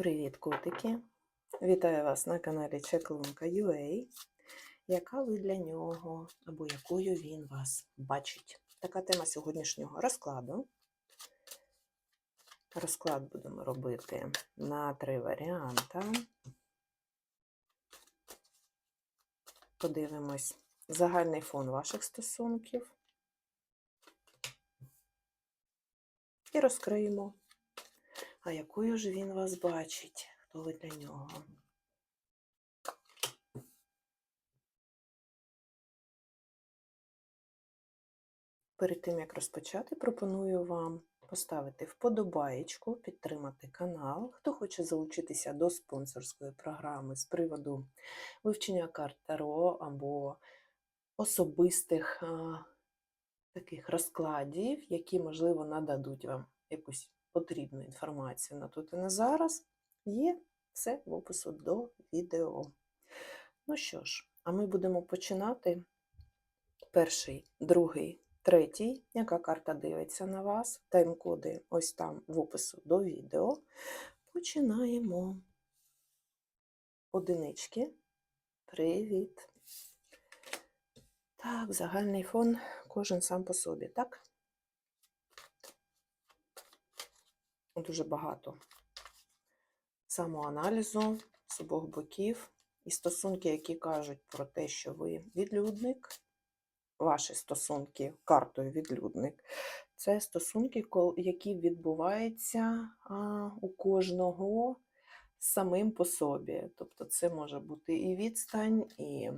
Привіт, котики! Вітаю вас на каналі Чеклунка.ua. Яка ви для нього або якою він вас бачить? Така тема сьогоднішнього розкладу. Розклад будемо робити на три варіанти. Подивимось загальний фон ваших стосунків. І розкриємо а якою ж він вас бачить? Хто ви для нього? Перед тим, як розпочати, пропоную вам поставити вподобаєчку, підтримати канал. Хто хоче залучитися до спонсорської програми з приводу вивчення карт Таро або особистих а, таких розкладів, які, можливо, нададуть вам якусь потрібну інформацію на тут і на зараз, є все в опису до відео. Ну що ж, а ми будемо починати. Перший, другий, третій, яка карта дивиться на вас, тайм-коди ось там в опису до відео. Починаємо. Одинички. Привіт. Так, загальний фон, кожен сам по собі, так? Дуже багато самоаналізу з обох боків і стосунки, які кажуть про те, що ви відлюдник, ваші стосунки картою відлюдник, це стосунки, які відбуваються у кожного самим по собі. Тобто це може бути і відстань, і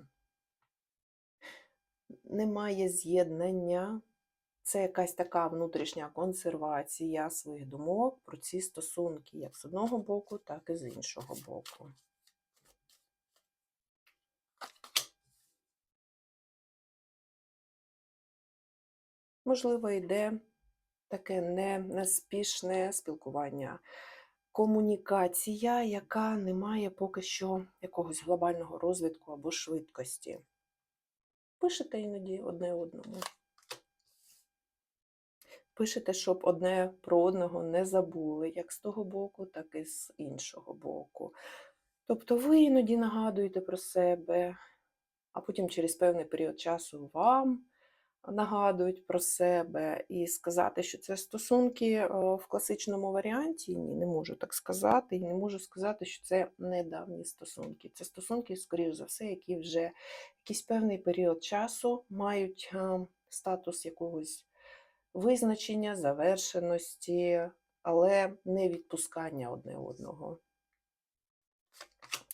немає з'єднання. Це якась така внутрішня консервація своїх думок про ці стосунки, як з одного боку, так і з іншого боку. Можливо, йде таке не неспішне спілкування, комунікація, яка не має поки що якогось глобального розвитку або швидкості. Пишете іноді одне одному. Пишете, щоб одне про одного не забули, як з того боку, так і з іншого боку. Тобто ви іноді нагадуєте про себе, а потім через певний період часу вам нагадують про себе і сказати, що це стосунки е, в класичному варіанті, ні, не можу так сказати, і не можу сказати, що це недавні стосунки. Це стосунки, скоріш за все, які вже якийсь певний період часу мають е, статус якогось визначення, завершеності, але не відпускання одне одного.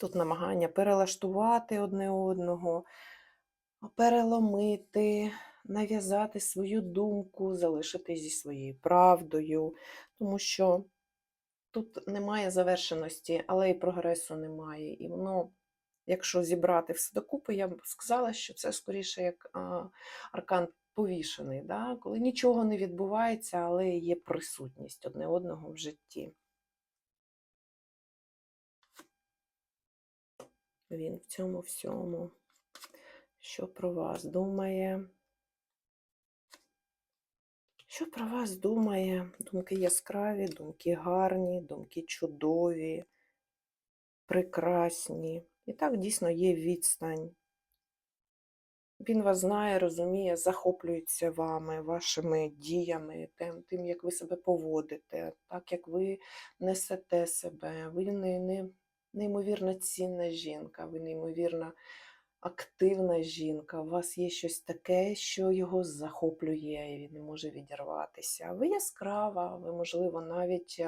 Тут намагання перелаштувати одне одного, переломити, нав'язати свою думку, залишити зі своєю правдою, тому що тут немає завершеності, але і прогресу немає. І воно, якщо зібрати все докупи, я б сказала, що це скоріше як аркан повішений, да? коли нічого не відбувається, але є присутність одне одного в житті. Він в цьому всьому, що про вас думає. Що про вас думає? Думки яскраві, думки гарні, думки чудові, прекрасні. І так дійсно є відстань він вас знає, розуміє, захоплюється вами, вашими діями, тим, тим, як ви себе поводите, так як ви несете себе, ви не, не, неймовірно цінна жінка, ви неймовірно активна жінка, у вас є щось таке, що його захоплює, і він не може відірватися. Ви яскрава, ви, можливо, навіть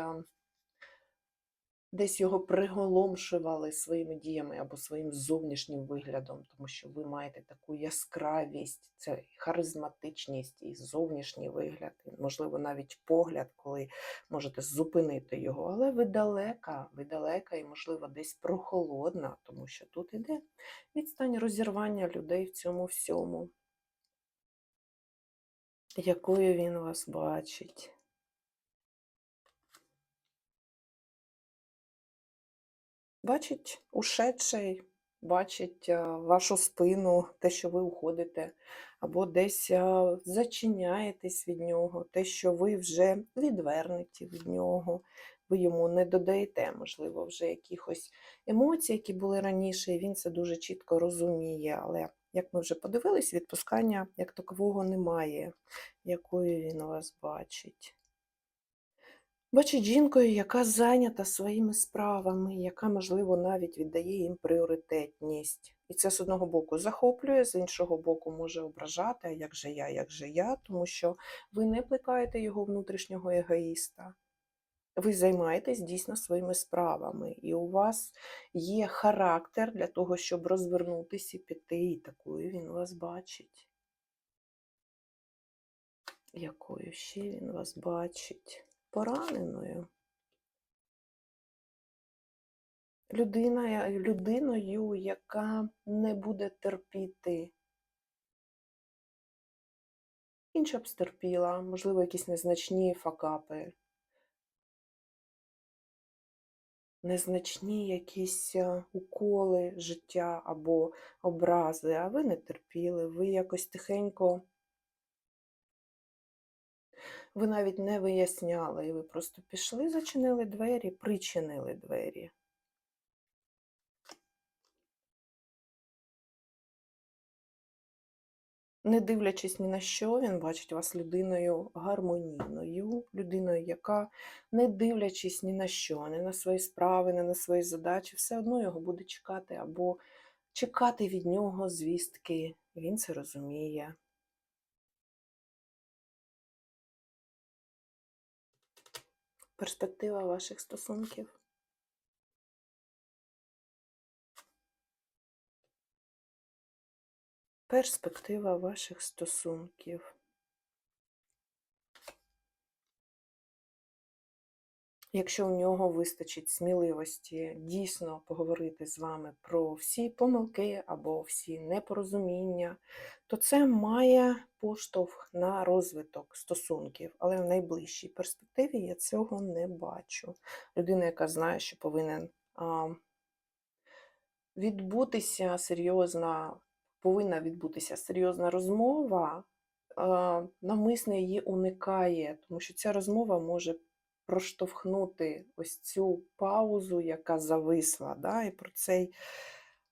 десь його приголомшували своїми діями або своїм зовнішнім виглядом, тому що ви маєте таку яскравість, це харизматичність і зовнішній вигляд, і, можливо, навіть погляд, коли можете зупинити його. Але ви далека, ви далека і, можливо, десь прохолодна, тому що тут іде відстань розірвання людей в цьому всьому. Якою він вас бачить? Бачить ушедший, бачить вашу спину, те, що ви уходите, або десь зачиняєтесь від нього, те, що ви вже відвернеті від нього. ви йому не додаєте, можливо, вже якихось емоцій, які були раніше, і він це дуже чітко розуміє. Але, як ми вже подивились, відпускання як такового немає, якою він вас бачить. Бачить жінкою, яка зайнята своїми справами, яка, можливо, навіть віддає їм пріоритетність. І це з одного боку захоплює, з іншого боку, може ображати, а як же я, як же я, тому що ви не плекаєте його внутрішнього егоїста. Ви займаєтесь дійсно своїми справами, і у вас є характер для того, щоб розвернутися і піти, і такою він вас бачить. Якою ще він вас бачить? Пораненою. Людина, людиною, яка не буде терпіти. Інша б стерпіла, можливо, якісь незначні факапи. Незначні якісь е, уколи життя або образи, а ви не терпіли, ви якось тихенько, ви навіть не виясняли, і ви просто пішли, зачинили двері, причинили двері. Не дивлячись ні на що, він бачить вас людиною гармонійною, людиною, яка, не дивлячись ні на що, не на свої справи, не на свої задачі, все одно його буде чекати або чекати від нього звістки. Він це розуміє. Перспектива ваших стосунків. Перспектива ваших стосунків. Якщо у нього вистачить сміливості дійсно поговорити з вами про всі помилки або всі непорозуміння, то це має поштовх на розвиток стосунків. Але в найближчій перспективі я цього не бачу. Людина, яка знає, що повинен а, відбутися серйозна, повинна відбутися серйозна розмова, а, її уникає, тому що ця розмова може проштовхнути ось цю паузу, яка зависла. Да? І про цей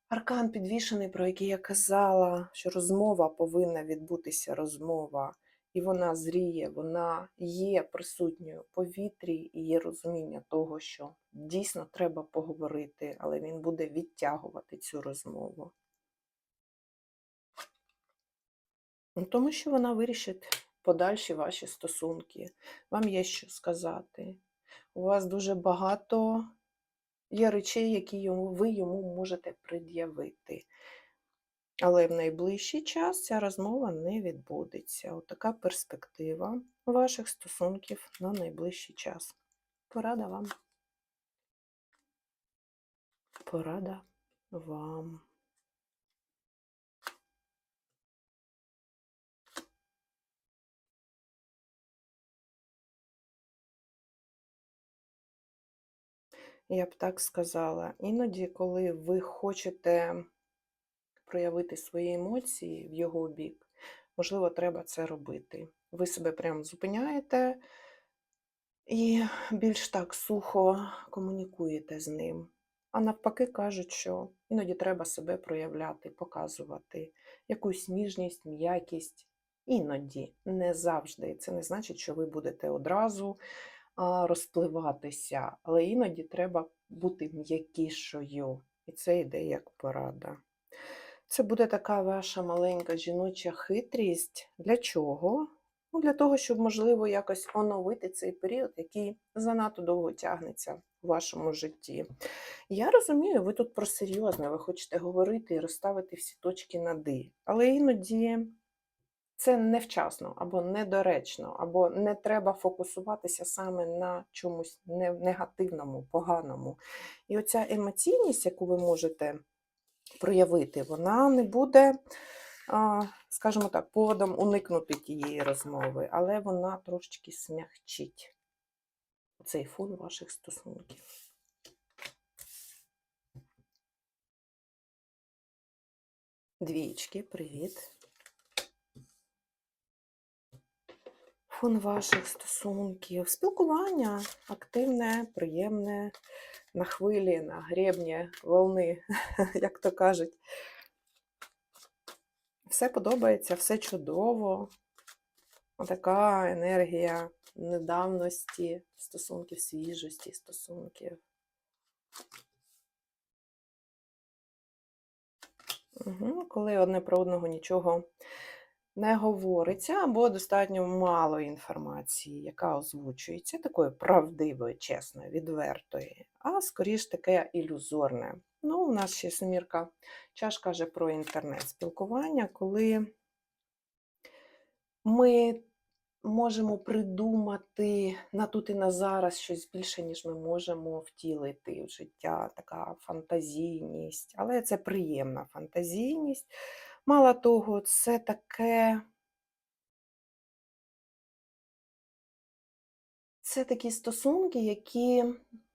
аркан підвішений, про який я казала, що розмова повинна відбутися розмова, і вона зріє, вона є присутньою в повітрі, і є розуміння того, що дійсно треба поговорити, але він буде відтягувати цю розмову. Ну, Тому що вона вирішить подальші ваші стосунки. Вам є що сказати. У вас дуже багато є речей, які йому, ви йому можете пред'явити. Але в найближчий час ця розмова не відбудеться. Отака перспектива ваших стосунків на найближчий час. Порада вам. Порада вам. Я б так сказала. Іноді, коли ви хочете проявити свої емоції в його бік, можливо, треба це робити. Ви себе прямо зупиняєте і більш так сухо комунікуєте з ним. А навпаки, кажуть, що іноді треба себе проявляти, показувати якусь ніжність, м'якість. Іноді, не завжди. Це не значить, що ви будете одразу розпливатися, але іноді треба бути м'якішою. І це йде як порада. Це буде така ваша маленька жіноча хитрість. Для чого? Ну, Для того, щоб, можливо, якось оновити цей період, який занадто довго тягнеться у вашому житті. Я розумію, ви тут про серйозне, ви хочете говорити і розставити всі точки над «і». Але іноді це невчасно або недоречно, або не треба фокусуватися саме на чомусь негативному, поганому. І оця емоційність, яку ви можете проявити, вона не буде, скажімо так, поводом уникнути тієї розмови, але вона трошечки смягчить цей фон ваших стосунків. Двічки, привіт. Фон ваших стосунків. Спілкування активне, приємне, на хвилі, на гребні, волни, як то кажуть. Все подобається, все чудово. Така енергія недавності, стосунків, свіжості, стосунків. Угу. Коли одне про одного нічого не говориться, або достатньо мало інформації, яка озвучується, такої правдивої, чесної, відвертої, а скоріш таке ілюзорне. Ну, у нас ще Семірка чаш каже про інтернет-спілкування, коли ми можемо придумати на тут і на зараз щось більше, ніж ми можемо втілити в життя, така фантазійність. Але це приємна фантазійність. Мало того, це таке. Це такі стосунки, які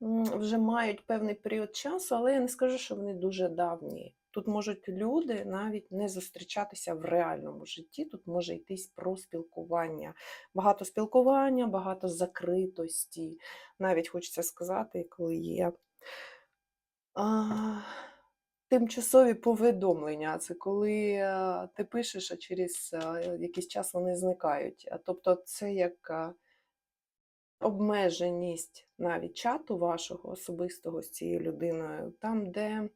вже мають певний період часу, але я не скажу, що вони дуже давні. Тут можуть люди навіть не зустрічатися в реальному житті. Тут може йтись про спілкування. Багато спілкування, багато закритості. Навіть хочеться сказати, коли є а, тимчасові повідомлення. Це коли ти пишеш, а через якийсь час вони зникають. Тобто, це як. обмеженість навіть чату вашого особистого з цією людиною, там, де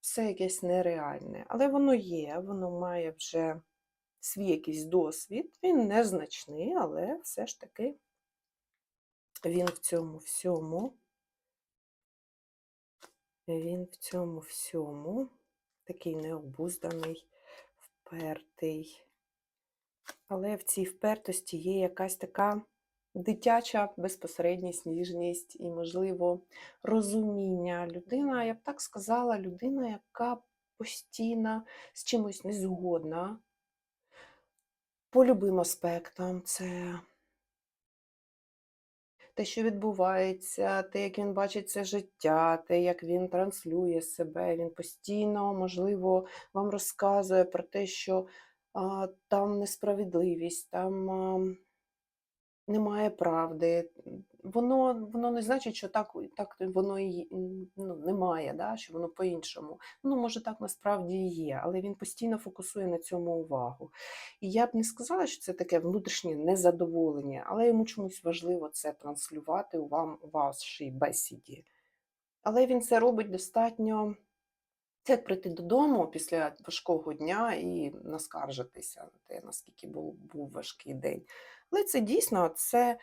все якесь нереальне. Але воно є, воно має вже свій якийсь досвід. Він незначний, але все ж таки він в цьому всьому. Він в цьому всьому такий необузданий, впертий. Але в цій впертості є якась така дитяча безпосередність, ніжність і, можливо, розуміння. Людина, я б так сказала, людина, яка постійно з чимось не згодна. По любим аспектам це те, що відбувається, те, як він бачить це життя, те, як він транслює себе. Він постійно, можливо, вам розказує про те, що а, там несправедливість, там. А, немає правди. Воно воно не значить, що так так воно і ну, немає, да? що воно по-іншому. Ну, може, так насправді і є, але він постійно фокусує на цьому увагу. І я б не сказала, що це таке внутрішнє незадоволення, але йому чомусь важливо це транслювати у вам у вашій бесіді. Але він це робить достатньо. Це як прийти додому після важкого дня і наскаржитися на те, наскільки був, був важкий день. Але це дійсно це,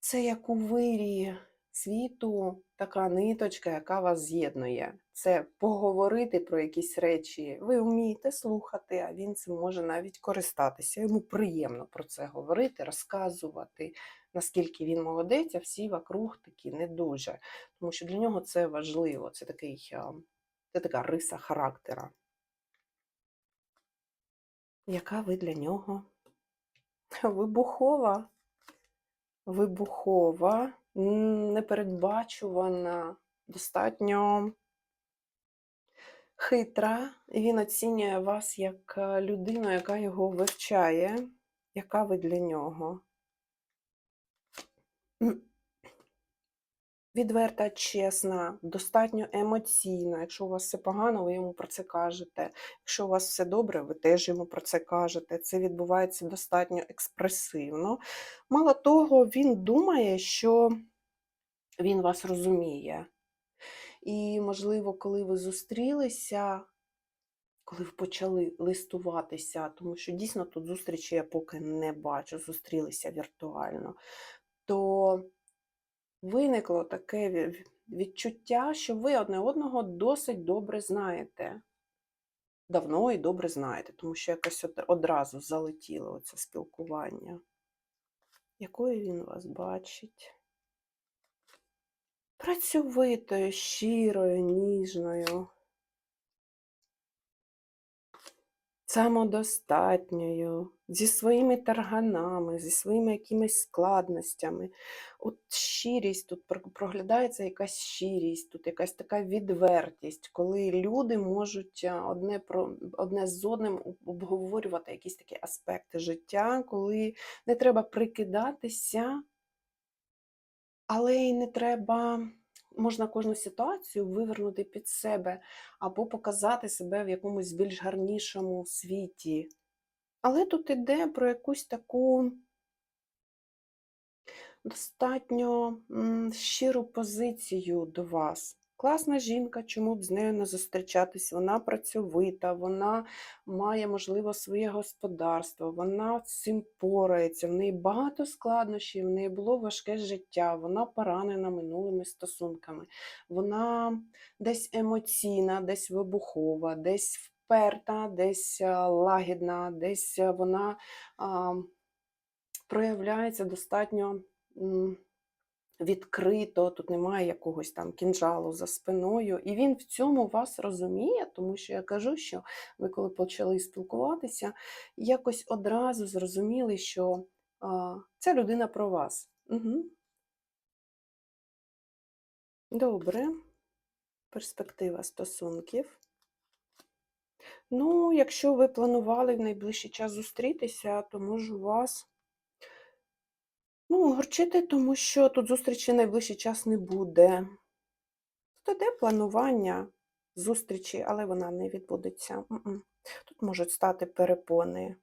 це як у вирі світу така ниточка, яка вас з'єднує. Це поговорити про якісь речі. Ви вмієте слухати, а він цим може навіть користатися. Йому приємно про це говорити, розказувати, наскільки він молодець, а всі вокруг такі не дуже. Тому що для нього це важливо, це такий. Це така риса характера. Яка ви для нього? Вибухова, вибухова, непередбачувана, достатньо. Хитра, і він оцінює вас як е, людину, яка його вивчає, яка ви для нього. Відверта, чесна, достатньо емоційна. Якщо у вас все погано, ви йому про це кажете. Якщо у вас все добре, ви теж йому про це кажете. Це відбувається достатньо експресивно. Мало того, він думає, що він вас розуміє. І, можливо, коли ви зустрілися, коли ви почали листуватися, тому що дійсно тут зустрічі я поки не бачу, зустрілися віртуально, то виникло таке відчуття, що ви одне одного досить добре знаєте. Давно і добре знаєте, тому що якось одразу залетіло це спілкування. Якою він вас бачить? Працьовитою, щирою, ніжною, самодостатньою, зі своїми тарганами, зі своїми якимись складностями. От щирість, тут проглядається якась щирість, тут якась така відвертість, коли люди можуть одне, про, одне з одним обговорювати якісь такі аспекти життя, коли не треба прикидатися, але й не треба. Можна кожну ситуацію вивернути під себе або показати себе в якомусь більш гарнішому світі. Але тут іде про якусь таку достатньо щиру позицію до вас. Класна жінка, чому б з нею не зустрічатись? Вона працьовита, вона має, можливо, своє господарство, вона цим порається, в неї багато складнощів, в неї було важке життя, вона поранена минулими стосунками, вона десь емоційна, десь вибухова, десь вперта, десь лагідна, десь вона а, проявляється достатньо відкрито, тут немає якогось там кінжалу за спиною. І він в цьому вас розуміє, тому що я кажу, що ви коли почали спілкуватися, якось одразу зрозуміли, що а, ця людина про вас. Угу. Добре. Перспектива стосунків. Ну, якщо ви планували в найближчий час зустрітися, то можу вас ну, огорчити, тому що тут зустрічі найближчий час не буде. Тут іде планування зустрічі, але вона не відбудеться. Тут можуть стати перепони,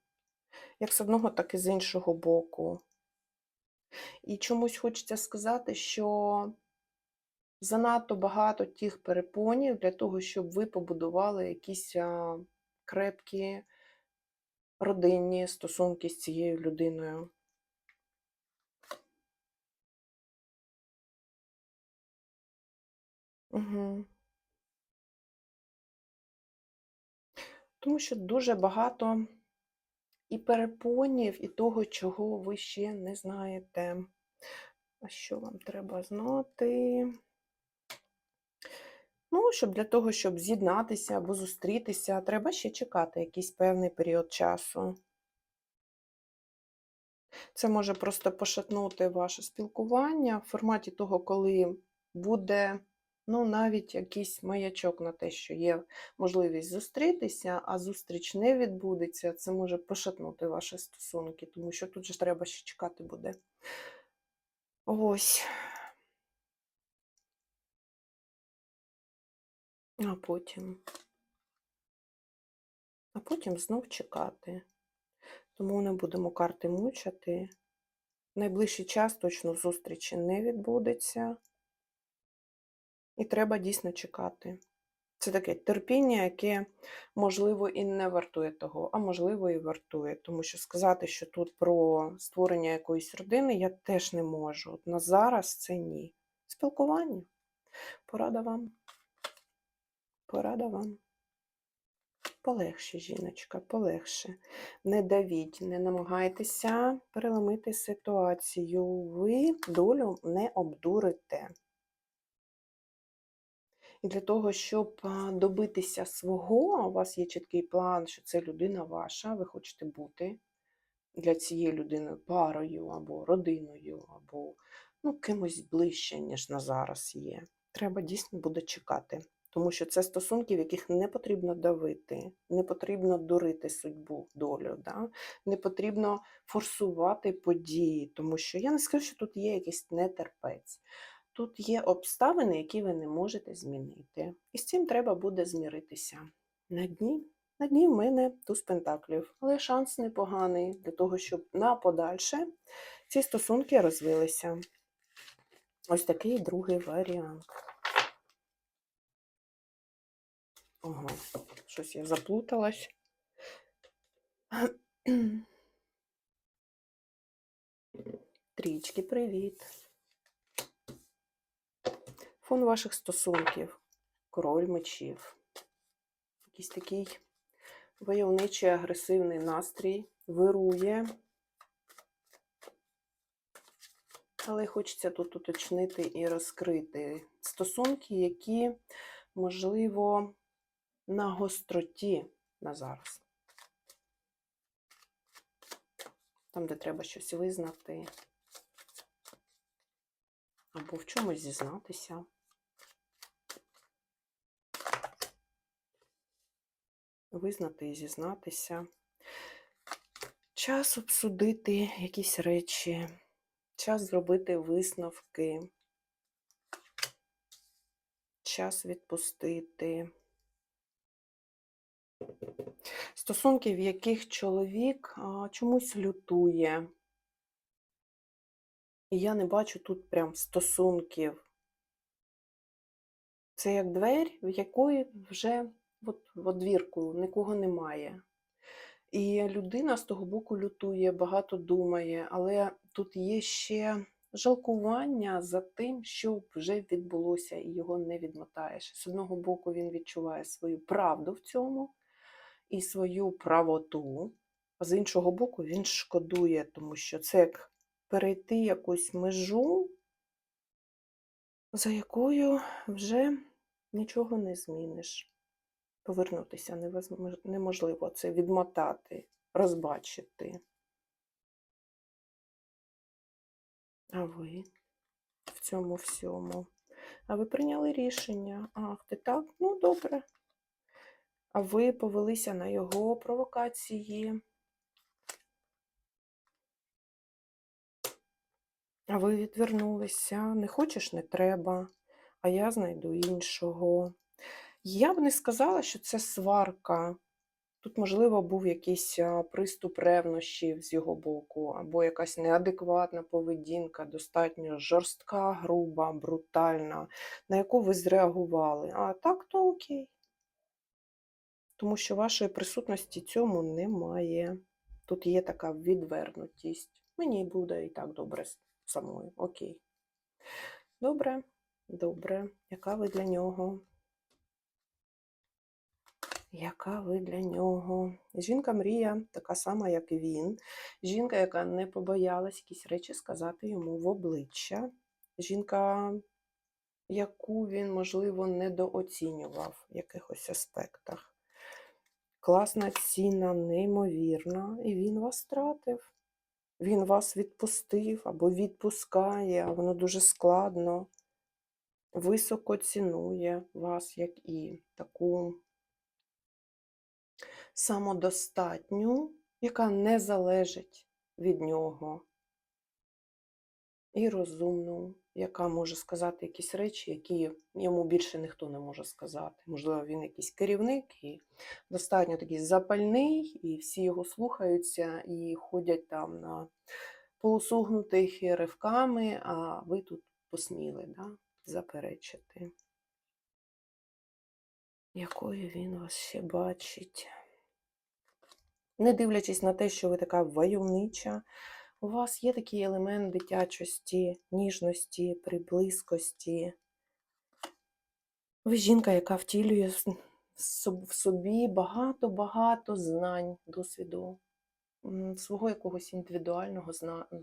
як з одного, так і з іншого боку. І чомусь хочеться сказати, що занадто багато тих перепонів для того, щоб ви побудували якісь крепкі родинні стосунки з цією людиною. Угу. Тому що дуже багато і перепонів, і того, чого ви ще не знаєте. А що вам треба знати? Ну, щоб для того, щоб з'єднатися або зустрітися, треба ще чекати якийсь певний період часу. Це може просто пошатнути ваше спілкування в форматі того, коли буде ну, навіть якийсь маячок на те, що є можливість зустрітися, а зустріч не відбудеться, це може пошатнути ваші стосунки, тому що тут же треба ще чекати буде. Ось. А потім. А потім знов чекати. Тому не будемо карти мучати. Найближчий час точно зустрічі не відбудеться. І треба дійсно чекати. Це таке терпіння, яке, можливо, і не вартує того, а можливо, і вартує. Тому що сказати, що тут про створення якоїсь родини я теж не можу. От на зараз це ні. Спілкування. Порада вам. Порада вам. Полегше, жіночка, полегше. Не давіть, не намагайтеся переломити ситуацію. Ви долю не обдурите. І для того, щоб добитися свого, у вас є чіткий план, що це людина ваша, ви хочете бути для цієї людини парою або родиною, або ну, кимось ближче, ніж на зараз є. Треба дійсно буде чекати. Тому що це стосунки, в яких не потрібно давити, не потрібно дурити судьбу, долю, да? не потрібно форсувати події, тому що я не скажу, що тут є якийсь нетерпець. Тут є обставини, які ви не можете змінити. І з цим треба буде зміритися. На дні, на дні в мене туз пентаклів, але шанс непоганий для того, щоб на подальше ці стосунки розвилися. Ось такий другий варіант. Ого, щось я заплуталась. Трічки, привіт. Фон ваших стосунків, король мечів. Якийсь такий войовничий агресивний настрій вирує. Але хочеться тут уточнити і розкрити стосунки, які, можливо, на гостроті на зараз. там, де треба щось визнати, або в чомусь зізнатися. Визнати і зізнатися. Час обсудити якісь речі, час зробити висновки, час відпустити. Стосунки, в яких чоловік чомусь лютує. І я не бачу тут прям стосунків. Це як двері, в якої вже от, в одвірку нікого немає. І людина з того боку лютує, багато думає, але тут є ще жалкування за тим, що вже відбулося, і його не відмотаєш. З одного боку, він відчуває свою правду в цьому і свою правоту, а з іншого боку, він шкодує, тому що це як перейти якусь межу, за якою вже нічого не зміниш. Повернутися неможливо, це відмотати, розбачити. А ви в цьому всьому. А ви прийняли рішення. Ах, ти так? Ну, добре. А ви повелися на його провокації. А ви відвернулися. Не хочеш, не треба. А я знайду іншого. Я б не сказала, що це сварка. Тут, можливо, був якийсь приступ ревнощів з його боку, або якась неадекватна поведінка, достатньо жорстка, груба, брутальна, на яку ви зреагували. А так, то окей. Тому що вашої присутності цьому немає. Тут є така відвернутість. Мені буде і так добре самою. Окей. Добре, добре. Яка ви для нього? Яка ви для нього? Жінка мрія така сама, як і він. Жінка, яка не побоялась якісь речі сказати йому в обличчя. Жінка, яку він, можливо, недооцінював в якихось аспектах. Класна ціна, неймовірна, і він вас втратив. Він вас відпустив або відпускає, а воно дуже складно. Високо цінує вас як і таку самодостатню, яка не залежить від нього, і розумну, яка може сказати якісь речі, які йому більше ніхто не може сказати. Можливо, він якийсь керівник і достатньо такий запальний, і всі його слухаються і ходять там на полусогнутих ривками, а ви тут посміли да, заперечити. Якою він вас ще бачить? Не дивлячись на те, що ви така войовнича, у вас є такий елемент дитячості, ніжності, приблизкості. Ви жінка, яка втілює в собі багато-багато знань, досвіду, свого якогось індивідуального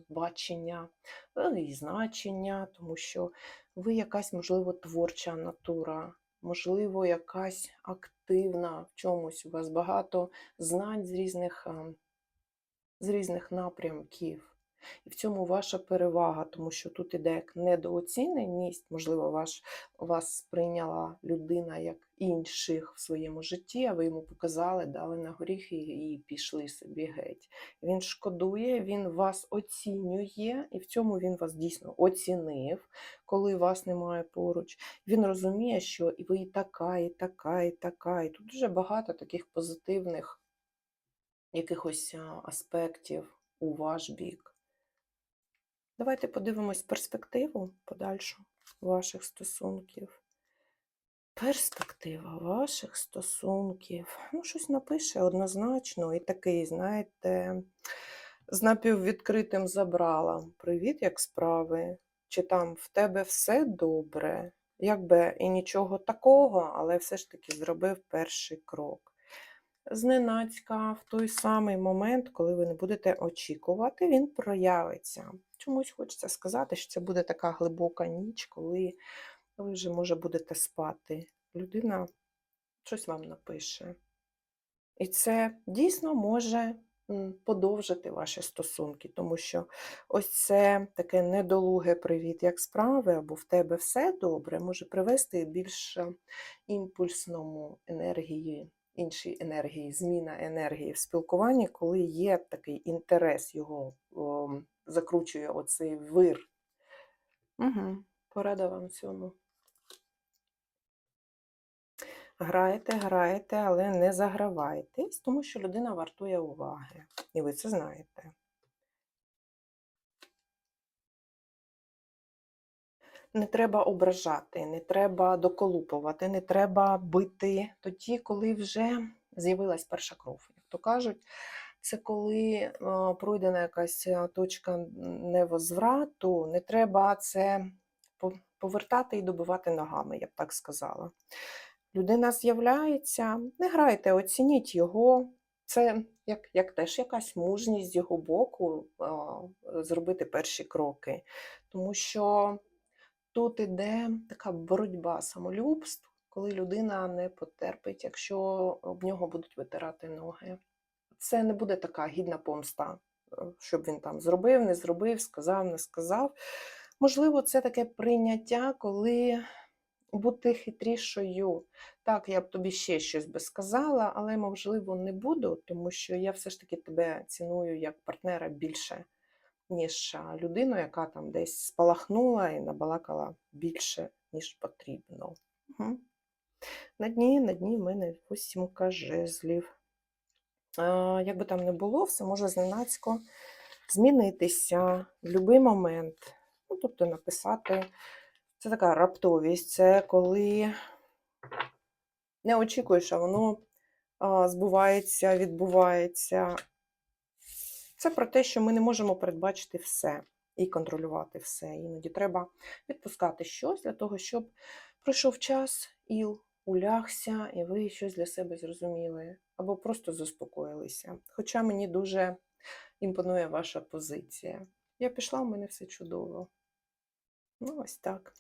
бачення е, і значення, тому що ви якась, можливо, творча натура, можливо, якась активна в чомусь. У вас багато знань з різних, а, з різних напрямків. І в цьому ваша перевага, тому що тут іде як недооціненість, можливо, ваш, вас сприйняла людина як інших в своєму житті, а ви йому показали, дали на горіх і, і пішли собі геть. Він шкодує, він вас оцінює, і в цьому він вас дійсно оцінив, коли вас немає поруч. Він розуміє, що і ви і така, і така, і така. І тут дуже багато таких позитивних якихось аспектів у ваш бік. Давайте подивимось перспективу подальшу ваших стосунків. Перспектива ваших стосунків. Ну, щось напише однозначно і такий, знаєте, з напіввідкритим забрала. Привіт, як справи? Чи там в тебе все добре? Якби і нічого такого, але все ж таки зробив перший крок. Зненацька, в той самий момент, коли ви не будете очікувати, він проявиться. Чомусь хочеться сказати, що це буде така глибока ніч, коли ви вже, може, будете спати. Людина щось вам напише. І це дійсно може подовжити ваші стосунки, тому що ось це таке недолуге привіт, як справи, або в тебе все добре, може привести більш імпульсному енергії, іншій енергії, зміна енергії в спілкуванні, коли є такий інтерес, його о, закручує оцей вир. Угу. Порада вам цьому. Граєте, граєте, але не загравайтесь, тому що людина вартує уваги. І ви це знаєте. Не треба ображати, не треба доколупувати, не треба бити тоді, коли вже з'явилась перша кров. Як то кажуть, це коли е, пройдена якась е, точка невозврату, не треба це повертати і добивати ногами, я б так сказала. Людина з'являється, не грайте, оцініть його. Це як, як теж якась мужність з його боку а, зробити перші кроки. Тому що тут іде така боротьба самолюбств, коли людина не потерпить, якщо об нього будуть витирати ноги. Це не буде така гідна помста, е, щоб він там зробив, не зробив, сказав, не сказав. Можливо, це таке прийняття, коли бути хитрішою. Так, я б тобі ще щось би сказала, але, можливо, не буду, тому що я все ж таки тебе ціную як партнера більше, ніж людину, яка там десь спалахнула і набалакала більше, ніж потрібно. Угу. На дні, на дні в мене восімка жезлів. А, Як би там не було, все може зненацько змінитися в будь-який момент. Ну, тобто написати. Це така раптовість, це коли не очікуєш, а воно збувається, відбувається. Це про те, що ми не можемо передбачити все і контролювати все. Іноді треба відпускати щось для того, щоб пройшов час, іл улягся, і ви щось для себе зрозуміли, або просто заспокоїлися. Хоча мені дуже імпонує ваша позиція. Я пішла, у мене все чудово. Ну, ось так.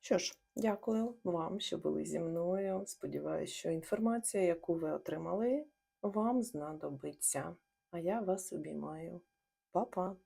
Що ж, дякую вам, що були зі мною. Сподіваюся, що інформація, яку ви отримали, вам знадобиться. А я вас обіймаю. Па-па!